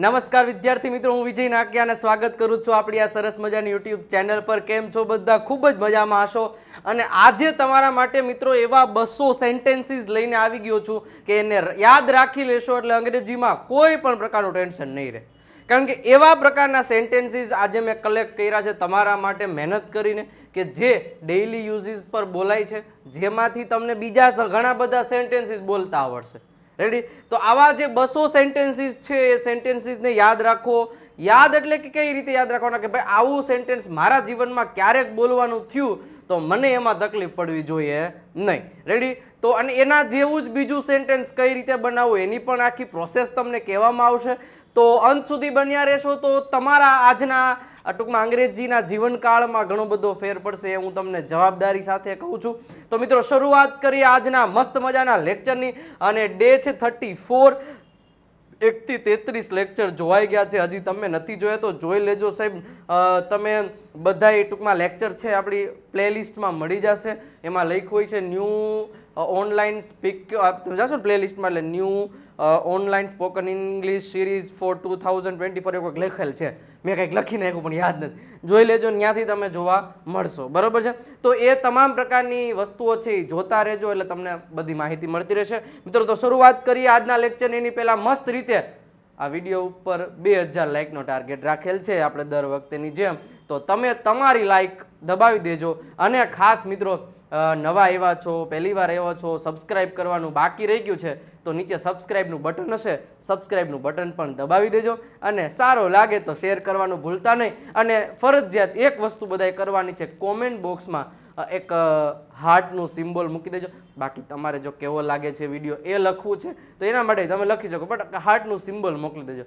નમસ્કાર વિદ્યાર્થી મિત્રો, હું વિજય નાકિયા અને સ્વાગત કરું છું આપણી આ સરસ મજાની યુટ્યુબ ચેનલ પર. કેમ છો બધા? ખૂબ જ મજામાં હશો? અને આજે તમારા માટે મિત્રો એવા બસો સેન્ટેન્સીસ લઈને આવી ગયો છું કે એને યાદ રાખી લેશો એટલે અંગ્રેજીમાં કોઈ પણ પ્રકારનું ટેન્શન નહીં રહે. કારણ કે એવા પ્રકારના સેન્ટેન્સીસ આજે મેં કલેક્ટ કર્યા છે તમારા માટે મહેનત કરીને કે જે ડેઇલી યુઝિસ પર બોલાય છે, જેમાંથી તમને બીજા ઘણા બધા સેન્ટેન્સીસ બોલતા આવડશે. રેડી તો આવા જે બસો સેન્ટેન્સીસ છે, એ સેન્ટેન્સીસને યાદ રાખો. યાદ એટલે કે કઈ રીતે યાદ રાખવાના? કે ભાઈ, આવું સેન્ટેન્સ મારા જીવનમાં ક્યારેક બોલવાનું થયું, તો મને એમાં તકલીફ પડવી જોઈએ નહીં. રેડી તો અને એના જેવું જ બીજું સેન્ટેન્સ કઈ રીતે બનાવવું, એની પણ આખી પ્રોસેસ તમને કહેવામાં આવશે. તો અંત સુધી બન્યા રહેશો, તો તમારા આજના આ ટૂંકમાં અંગ્રેજીના જીવનકાળમાં ઘણો બધો ફેર પડશે એ હું તમને જવાબદારી સાથે કહું છું. તો મિત્રો, શરૂઆત કરીએ આજના મસ્ત મજાના લેક્ચરની અને ડે છે થર્ટી ફોર એકથી તેત્રીસ લેક્ચર જોવાઈ ગયા છે. હજી તમે નથી જોયા તો જોઈ લેજો સાહેબ. તમે બધા ટૂંકમાં લેક્ચર છે આપણી પ્લેલિસ્ટમાં મળી જશે. એમાં લખ્યું હોય છે ન્યૂ ઓનલાઈન સ્પીક તમે જાશો ને પ્લેલિસ્ટમાં એટલે new online spoken English series for two thousand twenty four એવું લખેલ છે. મેં કંઈક લખી નાખ્યું પણ યાદ નથી. જોઈ લેજો ત્યાંથી તમે જોવા મળશો. બરાબર છે? તો એ તમામ પ્રકારની વસ્તુઓ છે એ જોતા રહેજો, એટલે તમને બધી માહિતી મળતી રહેશે. મિત્રો, તો શરૂઆત કરીએ આજના લેક્ચરની એની પહેલાં મસ્ત રીતે આ વીડિયો ઉપર બે હજાર લાઇકનો ટાર્ગેટ રાખેલ છે. આપણે દર વખતેની જેમ તો તમે તમારી લાઇક દબાવી દેજો. અને ખાસ મિત્રો નવા એવા છો, પહેલી વાર એવા છો સબસ્ક્રાઇબ કરવાનું બાકી રહી ગયું છે, તો નીચે સબસ્ક્રાઇબનું બટન હશે. સબસ્ક્રાઇબનું બટન પણ દબાવી દેજો અને સારો લાગે તો શેર કરવાનું ભૂલતા નહીં. અને ફરજિયાત એક વસ્તુ બધાએ કરવાની છે કોમેન્ટ બોક્સમાં એક હાર્ટનું સિમ્બોલ મૂકી દેજો. બાકી તમારે જો કેવો લાગે છે વીડિયો એ લખવું છે, તો એના માટે તમે લખી શકો બટ હાર્ટનું સિમ્બોલ મોકલી દેજો.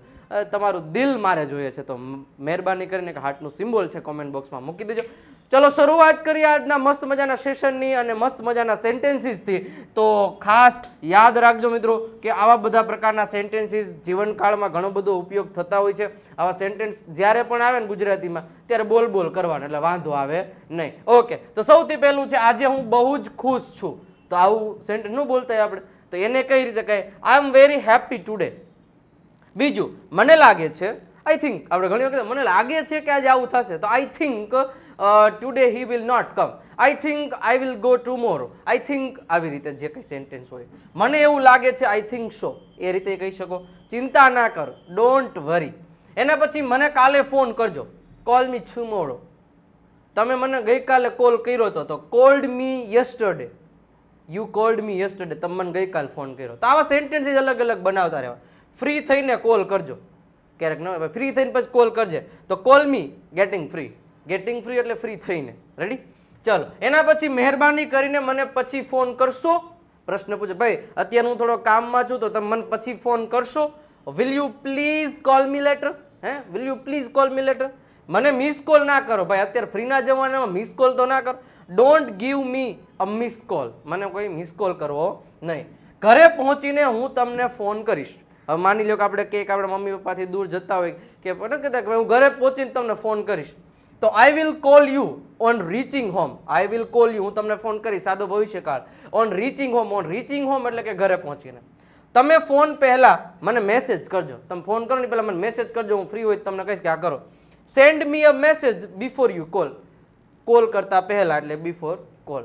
તમારું દિલ મારે જોઈએ છે, તો મહેરબાની કરીને હાર્ટનું સિમ્બોલ છે કોમેન્ટ બોક્સમાં મૂકી દેજો. ચલો, શરૂઆત કરીએ આજના મસ્ત મજાના સેશનની અને મસ્ત મજાના સેન્ટેન્સીસથી તો ખાસ યાદ રાખજો મિત્રો, કે આવા બધા પ્રકારના સેન્ટેન્સીસ જીવનકાળમાં ઘણો બધો ઉપયોગ થતા હોય છે. આવા સેન્ટેન્સ જ્યારે પણ આવે ને ગુજરાતીમાં, ત્યારે બોલ બોલ કરવાના, એટલે વાંધો આવે નહીં. ઓકે તો સૌથી પહેલું છે, આજે હું બહુ જ ખુશ છું. તો આવું સેન્ટેન્સ ન બોલતા હોય આપણે. તો એને કઈ રીતે કહે? I am very happy today બીજું, મને લાગે છે આઈ થિંક આપણે ઘણી વખત મને લાગે છે કે આજે આવું થશે. તો I think today he will not come I think I will go tomorrow I think આવી રીતે જે કંઈ સેન્ટેન્સ હોય. મને એવું લાગે છે આઈ થિંક સો એ રીતે કહી શકો. ચિંતા ના કર ડોન્ટ વરી એના પછી મને કાલે ફોન કરજો. કોલ મી ટુમોરો તમે મને ગઈકાલે કોલ કર્યો હતો તો called me yesterday you called me yesterday તમે મને ગઈકાલ ફોન કર્યો. તો આવા સેન્ટેન્સીસ અલગ અલગ બનાવતા રહેવા. ફ્રી થઈને કોલ કરજો. ક્યારેક ન ફ્રી થઈને પછી કોલ કરજે. તો call me getting free getting free એટલે ફ્રી થઈને. રેડી ચલો, એના પછી મહેરબાની કરીને મને પછી ફોન કરશો. પ્રશ્ન પૂછો, ભાઈ, અત્યારે હું થોડો કામમાં છું, તો તમે મને પછી ફોન કરશો? Will you please call me later હે? Will you please call me later મને મિસ કોલ ના કરો. ભાઈ, અત્યારે ફ્રીના જમાનામાં મિસ કોલ તો ના કરો. Don't give me a miss call મને કોઈ મિસ કોલ કરવો નહીં. ઘરે પહોંચીને હું તમને ફોન કરીશ. હવે માની લો કે આપણે કંઈક આપણે મમ્મી પપ્પાથી દૂર જતા હોય કે પણ કહેતા હું ઘરે પહોંચીને તમને ફોન કરીશ. તો I will call you on reaching home I will call you હું તમને ફોન કરીશ. સાદો ભવિષ્યકાળ. On reaching home on reaching home એટલે કે ઘરે પહોંચીને. તમે ફોન પહેલાં મને મેસેજ કરજો. તમે ફોન કરો ને પહેલાં મને મેસેજ કરજો. હું ફ્રી હોય તમને કહીશ કે આ કરો. Send me a message before you call call કરતા પહેલા એટલે બિફોર કોલ.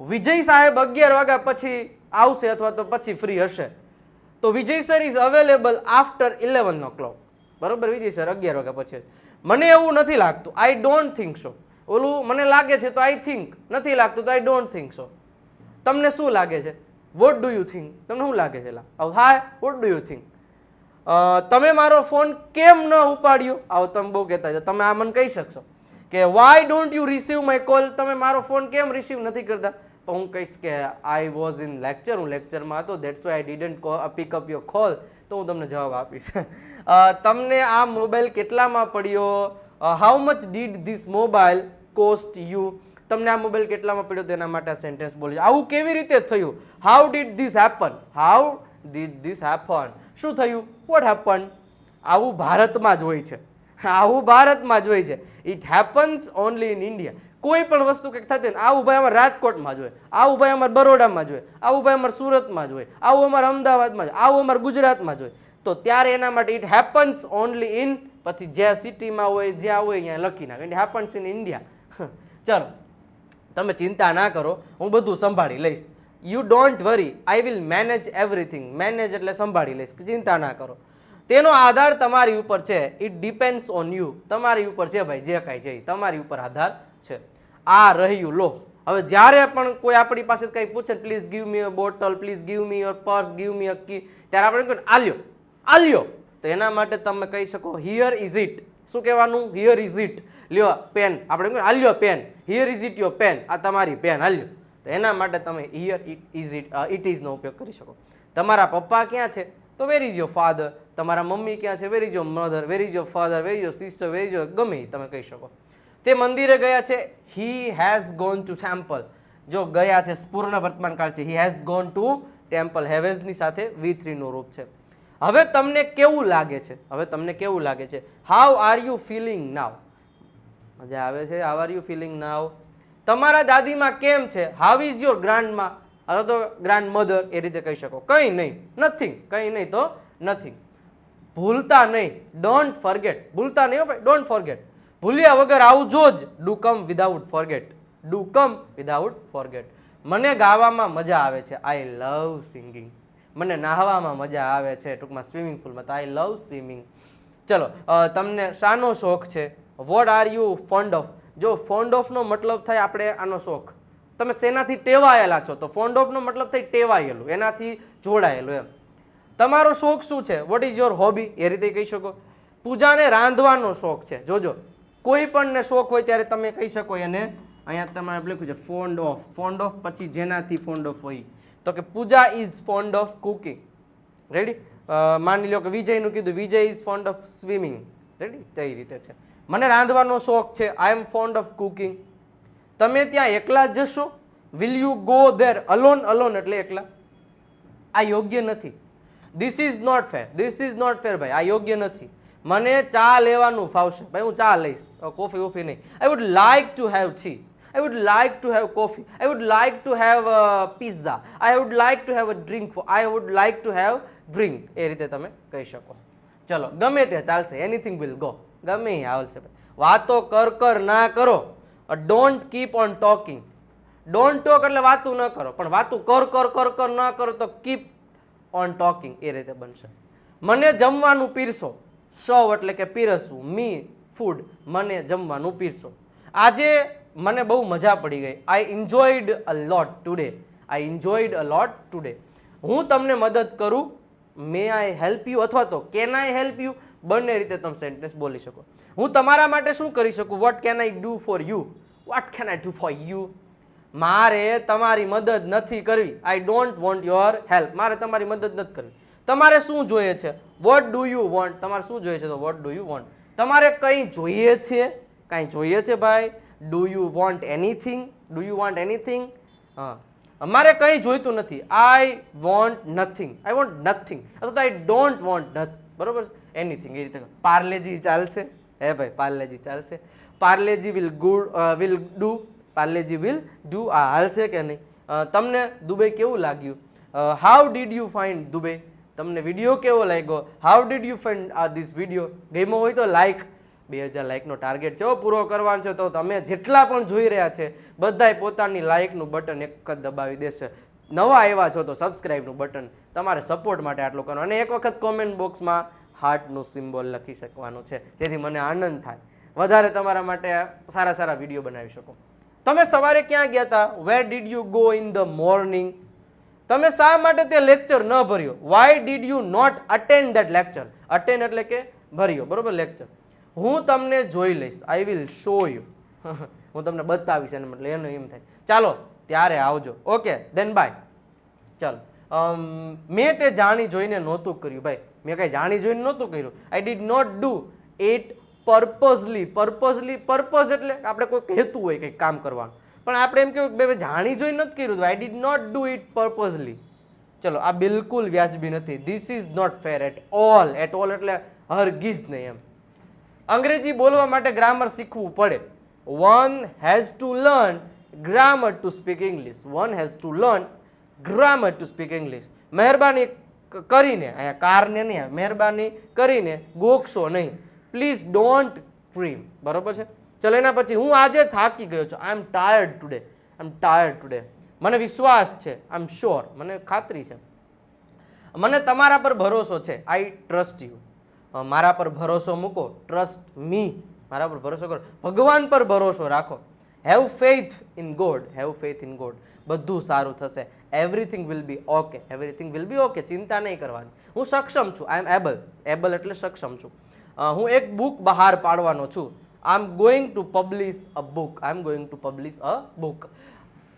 વિજય સાહેબ અગિયાર વાગ્યા પછી આવશે અથવા તો પછી ફ્રી હશે. તો Vijay sir is available after eleven o'clock બરાબર વિજય સર અગિયાર વાગ્યા પછી. મને એવું નથી લાગતું. આઈ ડોન્ટ થિંક સો ઓલું મને લાગે છે તો આઈ થિંક નથી લાગતું તો આઈ ડોન્ટ થિંક સો તમને શું લાગે છે? વોટ ડુ યુ થિંક તમને શું લાગે છે? Hi what do you think તમે મારો ફોન કેમ ન ઉપાડ્યો? આવો, તમે બહુ કહેતા તમે આ મને કહી શકશો? કે why don't you receive my call તમે મારો ફોન કેમ રિસીવ નથી કરતા? તો હું કહીશ કે આઈ વોઝ ઇન લેક્ચર હું લેક્ચરમાં હતો. That's why I didn't pick up your call તો હું તમને જવાબ આપીશ. તમને આ મોબાઈલ કેટલામાં પડ્યો? How much did this mobile cost you તમને આ મોબાઈલ કેટલામાં પડ્યો? તેના માટે સેન્ટેન્સ બોલી આવું કેવી રીતે થયું? How did this happen how did this happen શું થયું? વોટ હેપન આવું ભારતમાં જ હોય છે. આવું ભારતમાં જ હોય છે. It happens only in India કોઈ પણ વસ્તુ કંઈક થતી ને, આવું ભાઈ અમારે રાજકોટમાં જ હોય. આવું ભાઈ અમારે બરોડામાં જ હોય. આવું ભાઈ અમારે સુરતમાં જ હોય. આવું અમારે અમદાવાદમાં જ આવું અમારે ગુજરાતમાં જ હોય. તો ત્યારે એના માટે ઇટ હેપન્સ ઓનલી ઇન પછી જ્યાં સિટીમાં હોય, જ્યાં હોય, ત્યાં લખી નાખે. ઇટ હેપન્સ ઇન ઇન્ડિયા ચલો, તમે ચિંતા ના કરો. હું બધું સંભાળી લઈશ. You don't worry I will manage everything manage એટલે સંભાળી લઈશ. ચિંતા ના કરો. તેનો આધાર તમારી ઉપર છે. ઇટ ડિપેન્ડ્સ ઓન યુ તમારી ઉપર છે ભાઈ, જે કાંઈ છે તમારી ઉપર આધાર છે. આ રહ્યું, લો. હવે જ્યારે પણ કોઈ આપણી પાસે કંઈ પૂછે please give me a bottle please give me your purse give me a key ત્યારે આપણે કહ્યું આલ્યો આલ્યો. તો એના માટે તમે કહી શકો હિયર ઇઝ ઇટ શું કહેવાનું? હિયર ઇઝ ઇટ લ્યો પેન આપણે કહ્યું આલ્યો pen here is it your pen આ તમારી પેન આલ્યો. તો એના માટે તમે here it is it it ઇઝનો ઉપયોગ કરી શકો. તમારા પપ્પા ક્યાં છે? તો વેર ઇઝ યોર ફાધર તમારા મમ્મી ક્યાં છે? Where is your mother where is your father where your sister where is your ગમે તમે કહી શકો. તે મંદિરે ગયા છે. He has gone to temple જો ગયા છે, પૂર્ણ વર્તમાન કાળ છે. He has gone to temple હેવેઝની સાથે વી થ્રીનું રૂપ છે. હવે તમને કેવું લાગે છે? હવે તમને કેવું લાગે છે? How are you feeling now મજા આવે છે? How are you feeling now તમારા દાદીમાં કેમ છે? હાવ ઇઝ યોર ગ્રાન્ડમાં અથવા તો ગ્રાન્ડ મધર એ રીતે કહી શકો. કંઈ નહીં. નથિંગ કંઈ નહીં તો નથિંગ ભૂલતા નહીં. ડોન્ટ ફોરગેટ ભૂલતા નહીં ભાઈ. ડોન્ટ ફોરગેટ ભૂલ્યા વગર આવજો જ do come without forget do come without forget મને ગાવામાં મજા આવે છે. આઈ લવ સિંગિંગ મને નાહવામાં મજા આવે છે. ટૂંકમાં સ્વિમિંગ પુલમાં તો આઈ લવ સ્વિમિંગ ચલો તમને શાનો શોખ છે? What are you fond of જો ફોન્ડ ઓફનો મતલબ થાય આપણે આનો શોખ. તમે શેનાથી ટેવાયેલા છો, તો ફોન્ડ ઓફનો મતલબ થઈ ટેવાયેલું, એનાથી જોડાયેલું એમ. તમારો શોખ શું છે? વોટ ઇઝ યોર હોબી એ રીતે કહી શકો. પૂજાને રાંધવાનો શોખ છે. જોજો, કોઈ પણને શોખ હોય ત્યારે તમે કહી શકો એને. અહીંયા તમારે લખ્યું છે ફોન્ડ ઓફ ફોન્ડ ઓફ પછી જેનાથી ફોન્ડ ઓફ હોય. તો કે Pooja is fond of cooking ready માની લો કે વિજયનું કીધું Vijay is fond of swimming ready તે રીતે છે. મને રાંધવાનો શોખ છે. I am fond of cooking તમે ત્યાં એકલા જશો? Will you go there alone alone એટલે એકલા. આ યોગ્ય નથી. This is not fair this is not fair ભાઈ. આ યોગ્ય નથી. મને ચા લેવાનું ફાવશે. ભાઈ, હું ચા લઈશ. કોફી વોફી નહીં. I would like to have tea I would like to have coffee I would like to have pizza I would like to have a drink I would like to have drink એ રીતે તમે કહી શકો. ચલો, ગમે તે ચાલશે. Anything will go ગમે આવશે. વાતો કર કર, ના કરો. Don't keep on talking don't talk એટલે વાતું ન કરો. પણ વાતું કર કર કર કર, ન કરો તો કીપ ઓન ટોકિંગ એ રીતે બનશે. મને જમવાનું પીરસો. સવ એટલે કે પીરસવું. મી ફૂડ મને જમવાનું પીરસો. આજે મને બહુ મજા પડી ગઈ. I enjoyed a lot today I enjoyed a lot today હું તમને મદદ કરું. મે આઈ હેલ્પ યુ અથવા તો કેન આઈ હેલ્પ યુ બંને રીતે તમે સેન્ટેન્સ બોલી શકો. હું તમારા માટે શું કરી શકું? What can I do for you what can I do for you મારે તમારી મદદ નથી કરવી. I don't want your help મારે તમારી મદદ નથી કરવી. તમારે શું જોઈએ છે? વોટ ડુ યુ વોન્ટ તમારે શું જોઈએ છે? તો વોટ ડુ યુ વોન્ટ તમારે કંઈ જોઈએ છે? કાંઈ જોઈએ છે ભાઈ? Do you want anything do you want anything હા. મારે કંઈ જોઈતું નથી. I want nothing I want nothing અથવા આઈ ડોન્ટ વોન્ટ નથ બરોબર એનીથિંગ એ રીતે. પાર્લેજી ચાલશે. હે ભાઈ, પાર્લેજી ચાલશે. Parle G will good will do Parle G will do આ હાલશે કે નહીં? તમને દુબઈ કેવું લાગ્યું? How did you find Dubai? તમને વીડિયો કેવો લાગ્યો? હાઉ ડીડ યુ ફાઇન્ડ આ ધીસ વીડિયો ગેમો હોય તો લાઈક બે હજાર લાઇકનો ટાર્ગેટ છે પૂરો કરવાનો છે. તો તમે જેટલા પણ જોઈ રહ્યા છે, બધાય પોતાની લાઇકનું બટન એક જ દબાવી દેશે. નવા આવ્યા છો તો સબસ્ક્રાઇબનું બટન તમારે સપોર્ટ માટે આટલું કરવાનું. અને એક વખત કોમેન્ટ બોક્સમાં હાર્ટનું સિમ્બોલ લખી શકવાનું છે, જેથી મને આનંદ થાય. વધારે તમારા માટે સારા સારા વીડિયો બનાવી શકો. તમે સવારે ક્યાં ગયા હતા where did you go in the morning તમે શા માટે તે લેક્ચર ન ભર્યો? Why did you not attend that lecture attend એટલે કે ભર્યો, બરોબર? લેક્ચર હું તમને જોઈ લઈશ. આઈ વિલ શો યુ હું તમને બતાવીશ એને મતલબ એનું એમ થાય. ચાલો, ત્યારે આવજો. ઓકે દેન બાય ચાલો. મેં તે જાણી જોઈને નહોતું કર્યું. ભાઈ મેં કાંઈ જાણી જોઈને નહોતું કર્યું. I did not do it purposely purposely purpose એટલે આપણે કોઈ હેતુ હોય કંઈક કામ કરવાનું. પણ આપણે એમ કહ્યું બે જાણી જોઈને નથી કર્યું. I did not do it purposely ચલો, આ બિલકુલ વ્યાજબી નથી. This is not fair at all at all એટલે હરગીઝ નહીં એમ. અંગ્રેજી બોલવા માટે ગ્રામર શીખવું પડે. One has to learn grammar to speak English one has to learn grammar to speak English મહેરબાની કરીને, અહીંયા કારને નહીં મહેરબાની કરીને ગોખશો નહીં. પ્લીઝ ડોન્ટ ડ્રીમ બરોબર છે? ચલો, એના પછી હું આજે થાકી ગયો છું. I am tired today I am tired today મને વિશ્વાસ છે. આઈ એમ શ્યોર મને ખાતરી છે. મને તમારા પર ભરોસો છે. આઈ ટ્રસ્ટ યુ મારા પર ભરોસો મૂકો. ટ્રસ્ટ મી મારા પર ભરોસો કરો. ભગવાન પર ભરોસો રાખો. Have faith in God have faith in God બધું સારું થશે. Everything will be okay everything will be okay ચિંતા નહીં કરવાની. હું સક્ષમ છું. આઈ એમ એબલ એબલ એટલે સક્ષમ છું. હું એક બુક બહાર પાડવાનો છું. I am going to publish a book I am going to publish a book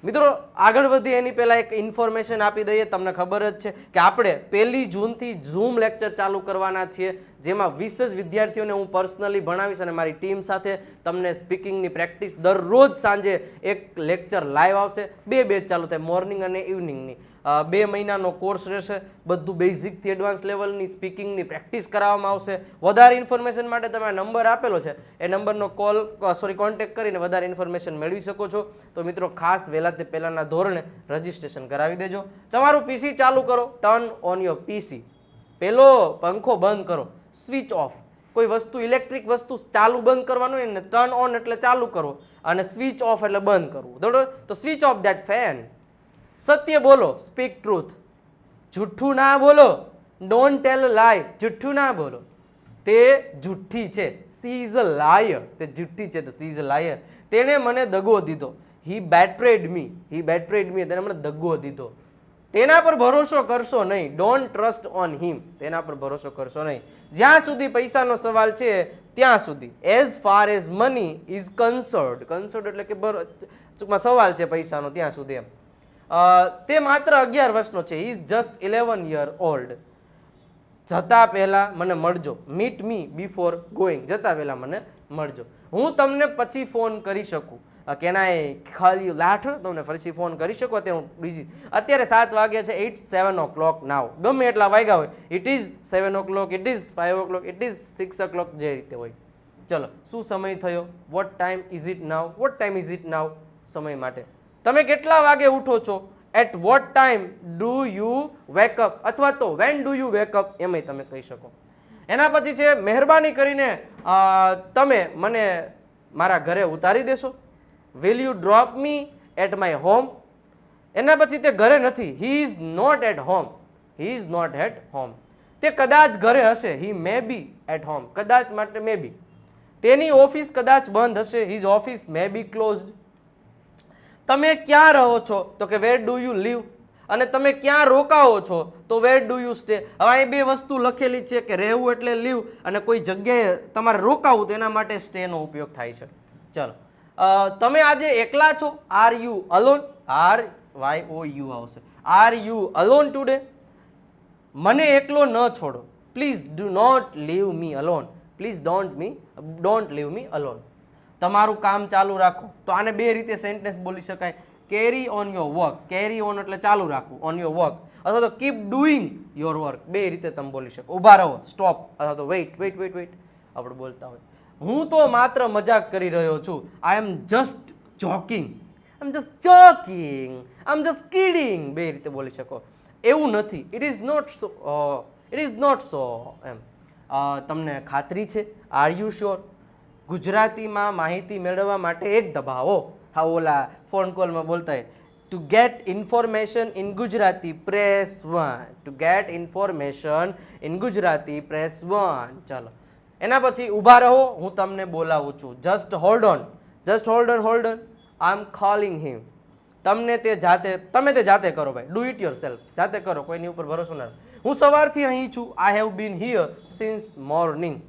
મિત્રો, આગળ વધીએ એની પહેલાં એક ઇન્ફોર્મેશન આપી દઈએ. તમને ખબર જ છે કે આપણે પહેલી જૂનથી ઝૂમ લેક્ચર ચાલુ કરવાના છીએ. જેમાં વીસ જ વિદ્યાર્થીઓને હું પર્સનલી ભણાવીશ અને મારી ટીમ સાથે તમને સ્પીકિંગની પ્રેક્ટિસ દરરોજ સાંજે એક લેક્ચર લાઈવ આવશે. બે બેચ ચાલુ થાય, મોર્નિંગ અને ઇવનિંગની. બે મહિનાનો કોર્સ રહેશે. બધું બેઝિકથી એડવાન્સ લેવલની સ્પીકિંગની પ્રેક્ટિસ કરાવવામાં આવશે. વધારે ઇન્ફોર્મેશન માટે તમે નંબર આપેલો છે, એ નંબરનો કોલ સોરી, કોન્ટેક્ટ કરીને વધારે ઇન્ફોર્મેશન મેળવી શકો છો. તો મિત્રો, ખાસ વહેલા તે પહેલાંના ધોરણે રજિસ્ટ્રેશન કરાવી દેજો. તમારું પીસી ચાલુ કરો. ટર્ન ઓન યોર પીસી પેલો પંખો બંધ કરો. Switch off. કોઈ વસ્તુ, ઇલેક્ટ્રિક વસ્તુ ચાલુ બંધ કરવાનું હોય ને ટર્ન ઓન એટલે ચાલુ કરવો અને સ્વિચ ઓફ એટલે બંધ કરવું. બરોબર? તો સ્વિચ ઓફ ધેટ ફેન સત્ય બોલો સ્પીક ટ્રુથ જુઠ્ઠું ના બોલો ડોન્ટ ટેલ લાય જુઠ્ઠું ના બોલો. તે જુઠ્ઠી છે. સી ઇઝ અ લાયર તે જુઠ્ઠી છે, તો સી ઇઝ અ લાયર તેણે મને દગો દીધો. હી બેટ્રેડ મી હી બેટ્રેડ મી તેને મને દગો દીધો. તેના પર ભરોસો કરશો નહીં. ડોન્ટ ટ્રસ્ટ ઓન હિમ તેના પર ભરોસો કરશો નહીં. જ્યાં સુધી પૈસાનો સવાલ છે, ત્યાં સુધી. As far as money is concerned concerned એટલે કે ટૂંકમાં સવાલ છે પૈસાનો, ત્યાં સુધી એમ. તે માત્ર અગિયાર વર્ષનો છે. Is just eleven year old જતા પહેલાં મને મળજો. મીટ મી બિફોર ગોઈંગ જતા પહેલાં મને મળજો. હું તમને પછી ફોન કરી શકું. કેન આઈ ખાલી લાઠ તમને ફરીથી ફોન કરી શકો? અત્યારે હું બીજી અત્યારે સાત વાગ્યા છે એઇટ સેવન ઓ ક્લોક નાવ ગમે એટલા વાગ્યા હોય it is seven o'clock it is five o'clock it is six o'clock જે રીતે હોય. ચલો, શું સમય થયો? What time is it now what time is it now સમય માટે. તમે કેટલા વાગે ઉઠો છો? At what time do you wake up અથવા તો વેન ડુ યુ વેકઅપ એમાંય તમે કહી શકો. એના પછી છે, મહેરબાની કરીને તમે મને મારા ઘરે ઉતારી દેશો. Will you drop me at my home એના પછી તે ઘરે નથી. He is not at home he is not at home તે કદાચ ઘરે હશે. હી મે બી એટ હોમ કદાચ માટે મે બી તેની ઓફિસ કદાચ બંધ હશે. His office may be closed તમે ક્યાં રહો છો? તો કે વેર ડુ યુ લીવ અને તમે ક્યાં રોકાવો છો? તો વેર ડુ યુ સ્ટે હવે અહીં બે વસ્તુ લખેલી છે કે રહેવું એટલે લીવ અને કોઈ જગ્યાએ તમારે રોકાવું તો એના માટે સ્ટેનો ઉપયોગ થાય છે. ચલો. તમે આજે એકલા છો? Are you alone R Y O U આવશે. આર યુ અલોન ટુડે મને એકલો ન છોડો. Please do not leave me alone please don't me don't leave me alone તમારું કામ ચાલુ રાખો. તો આને બે રીતે સેન્ટેન્સ બોલી શકાય. Carry on your work carry on એટલે ચાલુ રાખવું. ઓન યોર વર્ક અથવા તો કીપ ડુઈંગ યોર વર્ક બે રીતે તમે બોલી શકો. ઊભા રહો. સ્ટોપ અથવા તો વેઇટ વેઇટ વેઇટ વેઇટ આપણે બોલતા હોય. હું તો માત્ર મજાક કરી રહ્યો છું. I am just joking I am just joking I am just kidding બે રીતે બોલી શકો. એવું નથી. It is not so it is not so એમ. તમને ખાતરી છે? આર યુ શ્યોર ગુજરાતીમાં માહિતી મેળવવા માટે એક દબાવો. હા, ઓલા ફોન કોલમાં બોલતા હોય to get information in Gujarati press one to get information in Gujarati press one ચાલો. એના પછી ઊભા રહો, હું તમને બોલાવું છું. Just hold on just hold on hold on I am calling him તમને તે જાતે, તમે તે જાતે કરો ભાઈ. ડુ ઇટ યોર સેલ્ફ જાતે કરો, કોઈની ઉપર ભરોસો ના. હું સવારથી અહીં છું. I have been here since morning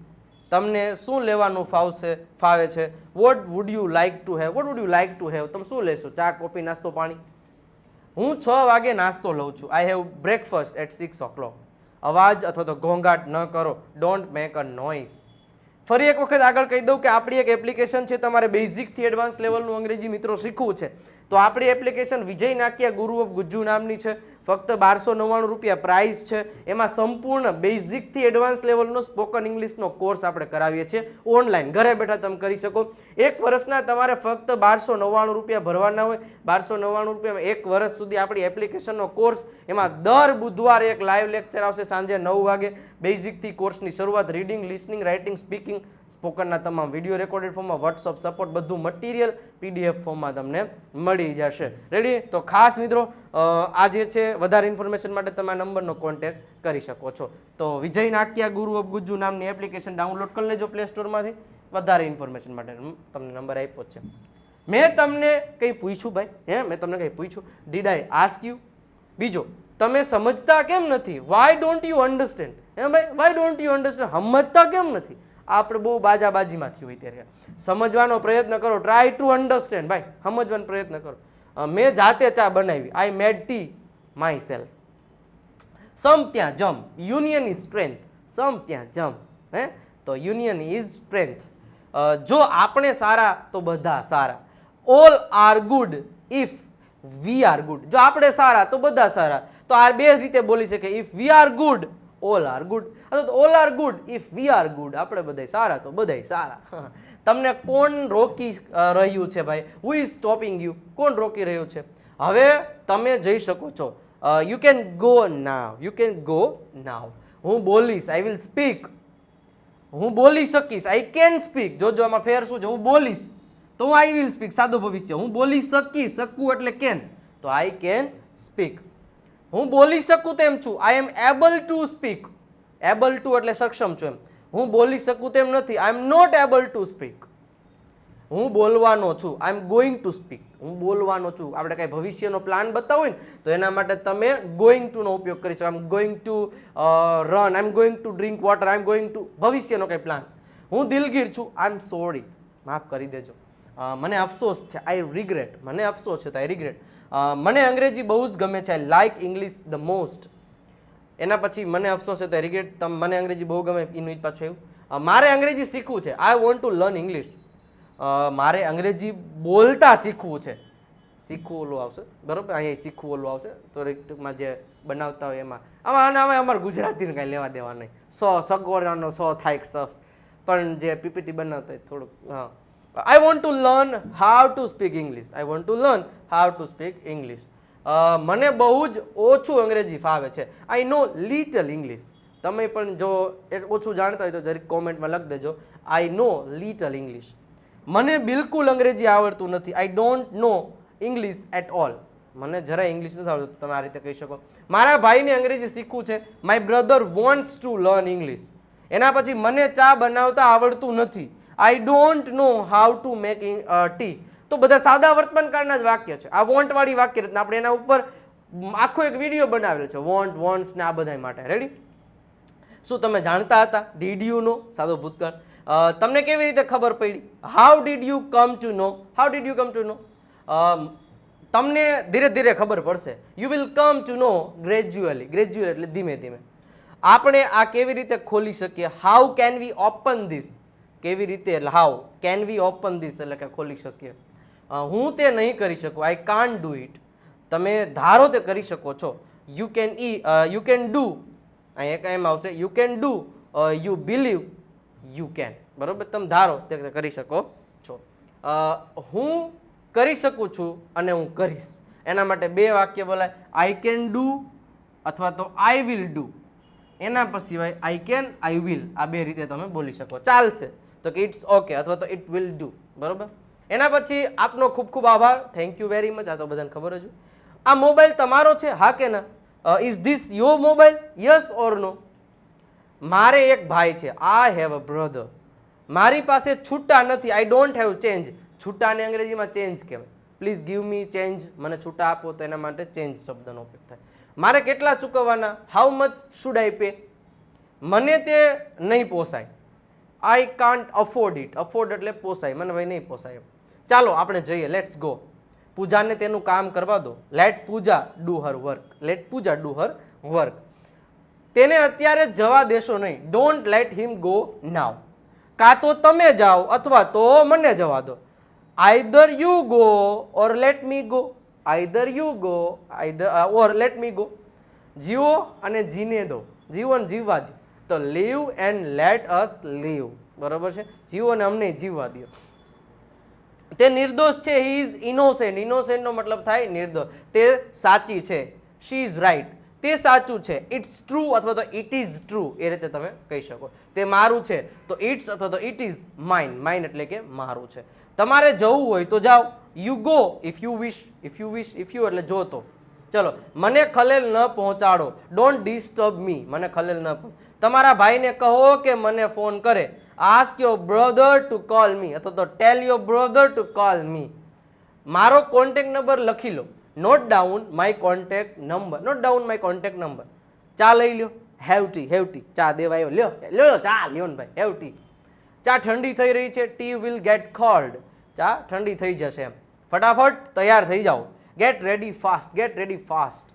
તમને શું લેવાનું ફાવશે ફાવે છે? What would you like to have what would you like to have તમે શું લેશો? ચા, કોફી, નાસ્તો, પાણી? હું છ વાગે નાસ્તો લઉં છું. I have breakfast at six o'clock અવાજ અથવા તો ઘોંઘાટ ન કરો. ડોન્ટ મેક અ નોઇઝ ફરી એક વખત આગળ કહી દઉં કે આપણી એક એપ્લિકેશન છે, તમારે બેઝિકથી એડવાન્સ લેવલનું અંગ્રેજી મિત્રો શીખવું છે. તો આપણી એપ્લિકેશન વિજય નાક્યા ગુરુ ઓફ ગુજ્જુ નામની છે. ફક્ત બારસો નવ્વાણું રૂપિયા પ્રાઇસ છે. એમાં સંપૂર્ણ બેઝિકથી એડવાન્સ લેવલનો સ્પોકન ઇંગ્લિશનો કોર્સ આપણે કરાવીએ છીએ. ઓનલાઈન ઘરે બેઠા તમે કરી શકો. એક વર્ષના તમારે ફક્ત બારસો નવ્વાણું રૂપિયા ભરવાના હોય. બારસો નવ્વાણું રૂપિયામાં એક વર્ષ સુધી આપણી એપ્લિકેશનનો કોર્સ એમાં દર બુધવારે એક લાઈવ લેક્ચર આવશે સાંજે નવ વાગે. બેઝિકથી કોર્સની શરૂઆત રીડિંગ લિસનિંગ રાઇટિંગ સ્પીકિંગ સ્પોકનના તમામ વીડિયો રેકોર્ડેડ ફોર્મમાં વોટ્સઅપ સપોર્ટ બધું મટીરિયલ પીડીએફ ફોર્મમાં તમને મળી જશે. રેડી તો ખાસ મિત્રો આ જે છે, વધારે ઇન્ફોર્મેશન માટે તમે આ નંબરનો કોન્ટેક્ટ કરી શકો છો. તો વિજય નાટ્યા ગુરુ ઓફ ગુજ્જુ નામની એપ્લિકેશન ડાઉનલોડ કરી લેજો પ્લે સ્ટોરમાંથી વધારે ઇન્ફોર્મેશન માટે તમને નંબર આપ્યો છે. મેં તમને કંઈ પૂછ્યું ભાઈ? હે, મેં તમને કંઈ પૂછ્યું? ડીડ આઈ આસ્ક યુ બીજો, તમે સમજતા કેમ નથી? વાય ડોન્ટ યુ અન્ડરસ્ટેન્ડ હે ભાઈ વાય ડોન્ટ યુ અન્ડરસ્ટેન્ડ સમજતા કેમ નથી? આપણે બહુ બાજાબાજીમાંથી હોય ત્યારે. સમજવાનો પ્રયત્ન કરો ટ્રાય ટુ અન્ડરસ્ટેન્ડ ભાઈ, સમજવાનો પ્રયત્ન કરો. મેં જાતે ચા બનાવી. I made tea myself સમ ત્યાં જમ. યુનિયન ઇઝ સ્ટ્રેન્થ સમ ત્યાં જમ. હે? તો યુનિયન ઇઝ સ્ટ્રેન્થ જો આપણે સારા, તો બધા સારા. All are good if we are good જો આપણે સારા, તો બધા સારા. તો આ બે રીતે બોલી શકે if we are good all are good અથવા તો all are good if we are good આપણે બધાય સારા તો બધાય સારા. તમને કોણ રોકી રહ્યું છે ભાઈ? હુ ઇઝ સ્ટોપિંગ યુ કોણ રોકી રહ્યું છે? હવે તમે જઈ શકો છો. You can go now you can go now હું બોલીશ. આઈ વિલ સ્પીક હું બોલી શકીશ. આઈ કેન સ્પીક જોજો આમાં ફેર શું છે? હું બોલીશ. તો હું આઈ વિલ સ્પીક સાદું ભવિષ્ય. હું બોલી શકીશ. શકું એટલે કેન તો આઈ કેન સ્પીક હું બોલી શકું તેમ છું. I am able to speak able to એટલે સક્ષમ છું એમ. હું બોલી શકું તેમ નથી. I am not able to speak હું બોલવાનો છું. I am going to speak હું બોલવાનો છું. આપણે કાંઈ ભવિષ્યનો પ્લાન બતાવો ને, તો એના માટે તમે ગોઈંગ ટુનો ઉપયોગ કરી શકો. I am going to run I am going to drink water I am going to ભવિષ્યનો કંઈ પ્લાન હું દિલગીર છું. આઈ એમ સોરી માફ કરી દેજો. મને અફસોસ છે. આઈ રિગ્રેટ મને અફસોસ છે. તો આઈ રિગ્રેટ મને અંગ્રેજી બહુ જ ગમે છે. I like English the most એના પછી મને અફસોસ છે તો રિગ્રેટ તમ, મને અંગ્રેજી બહુ ગમે. એનું જ પાછું એવું મારે અંગ્રેજી શીખવું છે. I want to learn English મારે અંગ્રેજી બોલતા શીખવું છે. શીખવું ઓલું આવશે. બરોબર? અહીંયા શીખવું ઓલું આવશે. તો ટૂંકમાં જે બનાવતા હોય એમાં. આમાં આમાં અમારે ગુજરાતીને કાંઈ લેવા દેવા નહીં. સો, સગવડનો સો થાય સફ પણ જે પીપીટી બનાવતા હોય થોડુંક, હા. I want to learn how to speak English I want to learn how to speak English મને બહુ જ ઓછું અંગ્રેજી ફાવે છે. આઈ નો લિટલ ઇંગ્લિશ તમે પણ જો એ ઓછું જાણતા હોય તો જરીક કોમેન્ટમાં લખી દેજો. આઈ નો લિટલ ઇંગ્લિશ મને બિલકુલ અંગ્રેજી આવડતું નથી. I don't know English at all મને જરા ઇંગ્લિશ નથી આવડતું. તમે આ રીતે કહી શકો. મારા ભાઈને અંગ્રેજી શીખવું છે. My brother wants to learn English એના પછી મને ચા બનાવતા આવડતું નથી. I don't know how to make tea તો બધા સાદા વર્તમાનકાળના જ વાક્ય છે. આ વોન્ટ વાળી વાક્ય રચના આપણે એના ઉપર આખો એક વીડિયો બનાવેલો છે. વોન્ટ વોન્ટ્સ ને આ બધા માટે. રેડી શું તમે જાણતા હતા? ડીડ યુ નો સાદો ભૂતકાળ. તમને કેવી રીતે ખબર પડી? How did you come to know how did you come to know તમને ધીરે ધીરે ખબર પડશે. You will come to know gradually gradual એટલે ધીમે ધીમે. આપણે આ કેવી રીતે ખોલી શકીએ? How can we open this કેવી રીતે, એટલે કેન વી ઓપન ધીસ, એટલે કે ખોલી શકીએ. હું તે નહીં કરી શકું, આઈ કાન ડુ ઇટ. તમે ધારો તે કરી શકો છો. યુ કેન ઈ યુ કેન ડુ. અહીંયા કાંઈ આવશે, you can do you believe, you can. બરાબર? તમે ધારો તે કરી શકો છો. હું કરી શકું છું અને હું કરીશ. એના માટે બે વાક્ય બોલાય આઈ કેન ડુ અથવા તો આઈ વિલ ડુ એના પર સિવાય આઈ કેન આઈ વિલ આ બે રીતે તમે બોલી શકો. ચાલશે. તો કે ઇટ્સ ઓકે અથવા તો ઇટ વિલ ડુ બરાબર? એના પછી આપનો ખૂબ ખૂબ આભાર. થેન્ક યુ વેરી મચ આ તો બધાને ખબર જ આ મોબાઈલ તમારો છે, હા કે ના? Is this your mobile yes or no મારે એક ભાઈ છે. આઈ હેવ અ બ્રધર મારી પાસે છૂટા નથી. આઈ ડોન્ટ હેવ ચેન્જ છૂટાને અંગ્રેજીમાં ચેન્જ કહેવાય. પ્લીઝ ગીવ મી ચેન્જ મને છૂટા આપો તો એના માટે ચેન્જ શબ્દનો ઉપયોગ થાય. મારે કેટલા ચૂકવવાના? How much should I pay મને તે નહીં પોસાય. I can't afford it afford એટલે પોસાય. મને ભાઈ નહીં પોસાય. ચાલો, આપણે જઈએ. લેટ્સ ગો પૂજાને તેનું કામ કરવા દો. Let Pooja do her work let Pooja do her work તેને અત્યારે જવા દેશો નહીં. Don't let him go now કાં તો તમે જાઓ અથવા તો મને જવા દો. Either you go or let me go either you go either or let me go જીવો અને જીને દો. જીવન જીવવા દો. તો live and let us live. બરોબર છે? જીવો અને અમને જીવવા દો. તે નિર્દોષ છે હી ઇઝ ઇનોસેન્ટ ઇનોસેન્ટનો મતલબ થાય નિર્દોષ. તે સાચી છે. શી ઇઝ રાઈટ તે સાચું છે. ઇટ્સ ટ્રુ અથવા તો ઇટ ઇઝ ટ્રુ એ રીતે તમે કહી શકો. તે મારું છે. તો ઇટ્સ અથવા તો ઇટ ઇઝ માઇન માઇન એટલે કે મારું છે. તમારે જવું હોય તો જાઓ. You go if you wish if you wish if you એટલે જો તો ચલો, મને ખલેલ ન પહોંચાડો. ડોન્ટ ડિસ્ટર્બ મી મને ખલેલ ન તમારા ભાઈને કહો કે મને ફોન કરે. Ask your brother to call me અથવા તો tell your brother to call me મારો કોન્ટેક્ટ નંબર લખી લો. Note down my contact number note down my contact number ચા લઈ લ્યો. હેવટી હેવટી ચા દેવાયો. લ્યો. લ્યો ચા લ્યો ને ભાઈ. હેવટી ચા ઠંડી થઈ રહી છે. ટી વિલ ગેટ કોલ્ડ ચા ઠંડી થઈ જશે એમ. ફટાફટ તૈયાર થઈ જાઓ. Get ready fast get ready fast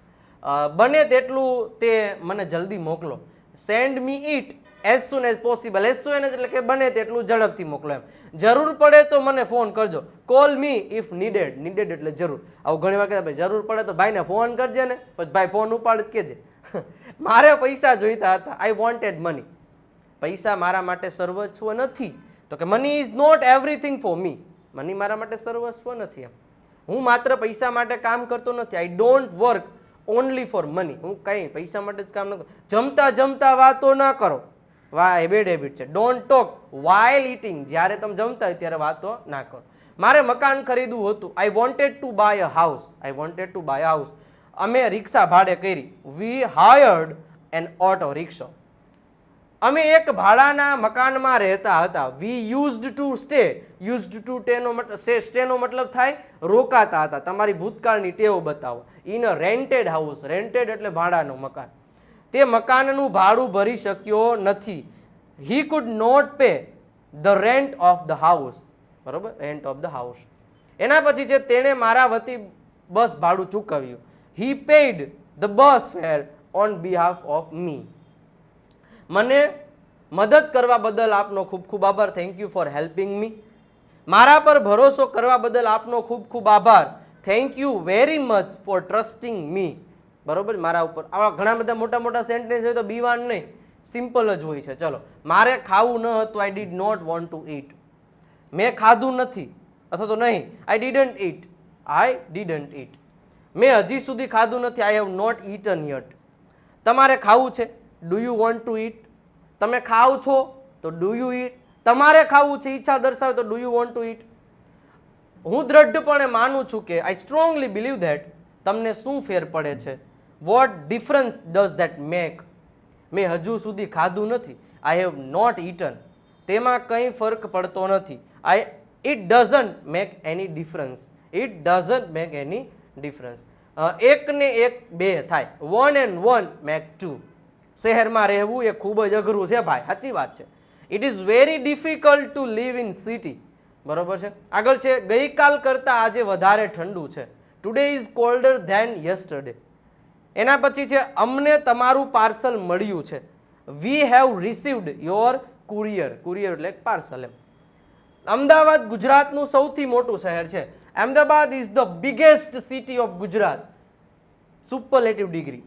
બને તેટલું તે મને જલ્દી મોકલો. Send me it as soon as possible as soon એટલે કે બને તેટલું ઝડપથી મોકલો એમ. જરૂર પડે તો મને ફોન કરજો. Call me if needed needed એટલે જરૂર. આવું ઘણી વાર કહેતા, ભાઈ, જરૂર પડે તો ભાઈને ફોન કરજે ને. પછી ભાઈ ફોન ઉપાડ કેજે મારે પૈસા જોઈતા હતા. આઈ વોન્ટેડ મની પૈસા મારા માટે સર્વસ્વ નથી. તો કે money is not everything for me money મારા માટે સર્વસ્વ નથી એમ. હું માત્ર પૈસા માટે કામ કરતો નથી. I don't work only for money હું કંઈ પૈસા માટે જ કામ ન કરું. જમતા જમતા વાતો ના કરો. વા હેબિટ હેબિટ છે. ડોન્ટ ટોક વાઇલ ઇટિંગ જ્યારે તમે જમતા હોય ત્યારે વાતો ના કરો. મારે મકાન ખરીદવું હતું. I wanted to buy a house I wanted to buy house અમે રિક્ષા ભાડે કરી. We hired an auto rickshaw અમે એક ભાડાના મકાનમાં રહેતા હતા. We used to stay used to ટેનો સ્ટેનો મતલબ થાય, રોકાતા હતા. તમારી ભૂતકાળની ટેવો બતાવો. In a rented house rented એટલે ભાડાનું મકાન. તે મકાનનું ભાડું ભરી શક્યો નથી. He could not pay the rent of the house બરાબર? રેન્ટ ઓફ ધ હાઉસ એના પછી છે તેણે મારા વતી બસ ભાડું ચૂકવ્યું. He paid the bus fare on behalf of me મને મદદ કરવા બદલ આપનો ખૂબ ખૂબ આભાર. Thank you for helping me મારા પર ભરોસો કરવા બદલ આપનો ખૂબ ખૂબ આભાર. Thank you very much for trusting me બરોબર? મારા ઉપર. આવા ઘણા બધા મોટા મોટા સેન્ટેન્સ હોય તો બીવાન નહીં. સિમ્પલ જ હોય છે. ચલો. મારે ખાવું ન હતું. I did not want to eat મેં ખાધું નથી. અથવા તો નહીં. I didn't it I didn't ઈટ મેં હજી સુધી ખાધું નથી. I have not eaten yet તમારે ખાવું છે? Do you want to eat તમે ખાવ છો, તો ડુ યુ ઈટ તમારે ખાવું છે, ઈચ્છા દર્શાવે તો do you want to eat હું દ્રઢપણે માનું છું કે આઈ સ્ટ્રોંગલી બિલીવ ધેટ તમને શું ફેર પડે છે? What difference does that make મેં હજુ સુધી ખાધું નથી. આઈ હેવ નોટ ઈટન તેમાં કંઈ ફરક પડતો નથી. I it doesn't make any difference it doesn't make any difference એક ને એક બે થાય. One and one make two શહેરમાં રહેવું એ ખૂબ જ અઘરું છે ભાઈ, સાચી વાત છે. It is very difficult to live in city બરોબર છે? આગળ છે, ગઈકાલ કરતાં આજે વધારે ઠંડુ છે. Today is colder than yesterday એના પછી છે, અમને તમારું પાર્સલ મળ્યું છે. We have received your courier courier એટલે પાર્સલ એમ. અમદાવાદ ગુજરાતનું સૌથી મોટું શહેર છે. Ahmedabad is the biggest city of Gujarat. Superlative degree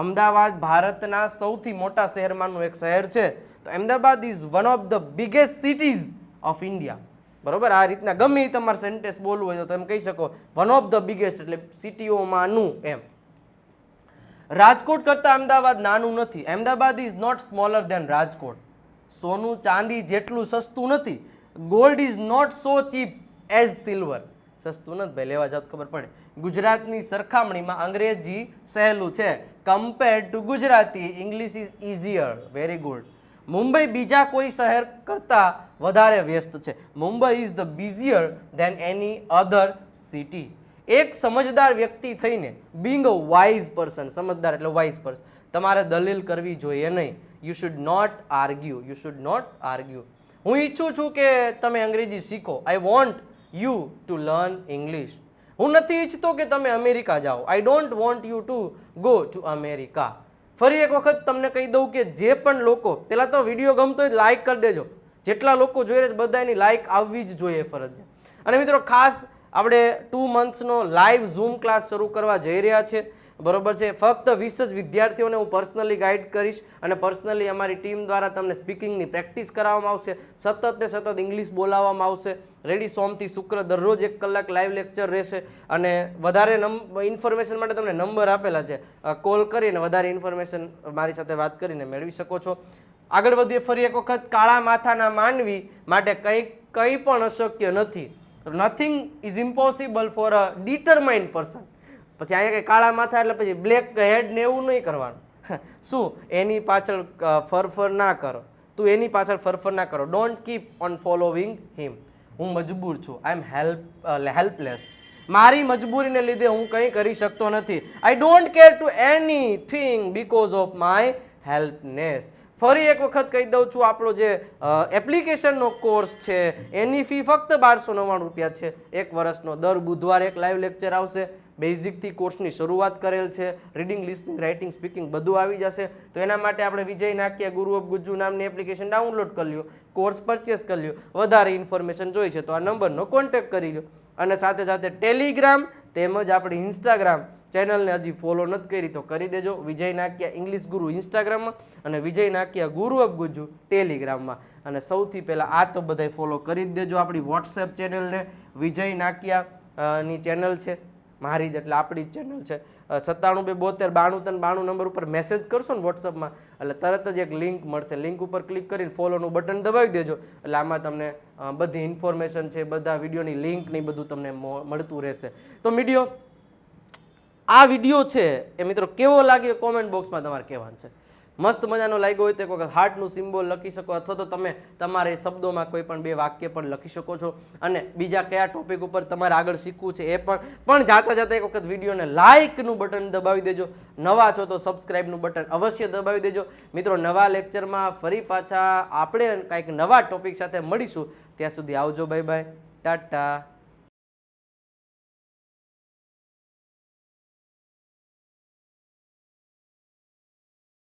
Ahmedabad ભારતના સૌથી મોટા શહેરમાંનું એક શહેર છે. તો Ahmedabad is one of the biggest cities of India બરોબર? આ રીતના ગમે એ તમારે સેન્ટેન્સ બોલવું હોય તો તમે કહી શકો. વન ઓફ ધ બિગેસ્ટ એટલે સિટીઓમાંનું એમ. રાજકોટ કરતાં અમદાવાદ નાનું નથી. Ahmedabad is not smaller than Rajkot. સોનું, ચાંદી જેટલું સસ્તું નથી. Gold is not so cheap as silver સસ્તું નથી ભાઈ, લેવા જાવ ખબર પડે. ગુજરાતની સરખામણીમાં અંગ્રેજી સહેલું છે. Compare to Gujarati English is easier very good Mumbai બીજા કોઈ શહેર કરતાં વધારે વ્યસ્ત છે. Mumbai is the busier than any other city એક સમજદાર વ્યક્તિ થઈને બિંગ અ વાઇઝ પર્સન સમજદાર એટલે વાઇઝ પર્સન તમારે દલીલ કરવી જોઈએ નહીં. You should not argue you should not argue હું ઈચ્છું છું કે તમે અંગ્રેજી શીખો. I want you to learn English હું નથી ઈચ્છતો કે તમે અમેરિકા જાઓ. I don't want you to go to America ફરી એક વખત તમને કહી દઉં કે જે પણ લોકો પહેલાં તો વીડિયો ગમતો હોય લાઇક કરી દેજો. જેટલા લોકો જોઈ રહ્યા બધાની લાઇક આવવી જ જોઈએ ફરજિયાત. અને મિત્રો, ખાસ આપણે ટુ મંથ્સનો લાઈવ ઝૂમ ક્લાસ શરૂ કરવા જઈ રહ્યા છે. બરોબર છે. ફક્ત વીસ જ વિદ્યાર્થીઓને હું પર્સનલી ગાઈડ કરીશ અને પર્સનલી અમારી ટીમ દ્વારા તમને સ્પીકિંગની પ્રેક્ટિસ કરાવવામાં આવશે. સતત ને સતત ઇંગ્લિશ બોલાવવામાં આવશે. રેડી સોમથી શુક્ર દરરોજ એક કલાક લાઈવ લેક્ચર રહેશે અને વધારે નંબ ઇન્ફોર્મેશન માટે તમને નંબર આપેલા છે. કોલ કરીને વધારે ઇન્ફોર્મેશન મારી સાથે વાત કરીને મેળવી શકો છો. આગળ વધીએ ફરી એક વખત. કાળા માથાના માનવી માટે કંઈ કંઈ પણ અશક્ય નથી. Nothing is impossible for a determined person પછી અહીંયા કંઈ કાળા માથા એટલે પછી બ્લેક હેડ ને એવું નહીં કરવાનું. શું? એની પાછળ ફરફર ના કરો. તું એની પાછળ ફરફર ના કરો. Don't keep on following him હું મજબૂર છું. આઈ એમ હેલ્પ હેલ્પલેસ મારી મજબૂરીને લીધે હું કંઈ કરી શકતો નથી. I don't care to anything because of my helpness ફરી એક વખત કહી દઉં છું, આપણો જે એપ્લિકેશનનો કોર્સ છે, એની ફી ફક્ત બારસો નવ્વાણું રૂપિયા છે. એક વર્ષનો. દર બુધવારે એક લાઈવ લેક્ચર આવશે. બેઝિકથી કોર્સની શરૂઆત કરેલ છે રીડિંગ લિસનિંગ રાઇટિંગ સ્પીકિંગ બધું આવી જશે. તો એના માટે આપણે વિજય નાખ્યા ગુરુ ઓફ ગુજ્જુ નામની એપ્લિકેશન ડાઉનલોડ કરી લ્યો કોર્સ પરચેસ કરી લ્યો, વધારે ઇન્ફોર્મેશન જોઈએ છે તો આ નંબરનો કોન્ટેક્ટ કરી લો અને સાથે સાથે ટેલિગ્રામ તેમજ આપણી ઇન્સ્ટાગ્રામ ચેનલને હજી ફોલો નથી કરી તો કરી દેજો. વિજય નાક્યા ઇંગ્લિશ ગુરુ ઇન્સ્ટાગ્રામમાં અને વિજય નાક્યા ગુરુ ઓફ ગુજ્જુ ટેલિગ્રામમાં અને સૌથી પહેલાં આ તો બધાય ફોલો કરી દેજો આપણી વોટ્સએપ ચેનલને વિજય નાક્યા ની ચેનલ છે. મારી જ, એટલે આપણી જ ચેનલ છે. સત્તાણું બે બોતેર, બાણું ત્રણ, બાણું નંબર ઉપર મેસેજ કરશો ને વોટ્સઅપમાં એટલે તરત જ એક લિંક મળશે. લિંક ઉપર ક્લિક કરીને ફોલોનું બટન દબાવી દેજો. એટલે આમાં તમને બધી ઇન્ફોર્મેશન છે, બધા વિડીયોની લિંક ને બધું તમને મળતું રહેશે. તો વીડિયો આ વીડિયો છે, એ મિત્રો કેવો લાગ્યો? કોમેન્ટ બોક્સમાં તમારે કહેવાનું છે. મસ્ત મજાનો લાગ્યો હોય તો એક વખત હાર્ટનું સિમ્બોલ લખી શકો અથવા તો તમે તમારે શબ્દોમાં કોઈ પણ બે વાક્ય પણ લખી શકો છો. અને બીજા કયા ટોપિક ઉપર તમારે આગળ શીખવું છે એ પણ પણ જાતા જાતા એક વખત વિડીયોને લાઇકનું બટન દબાવી દેજો. નવા છો તો સબસ્ક્રાઇબનું બટન અવશ્ય દબાવી દેજો. મિત્રો, નવા લેક્ચરમાં ફરી પાછા આપણે કાંઈક નવા ટોપિક સાથે મળીશું. ત્યાં સુધી આવજો. Bye bye Tata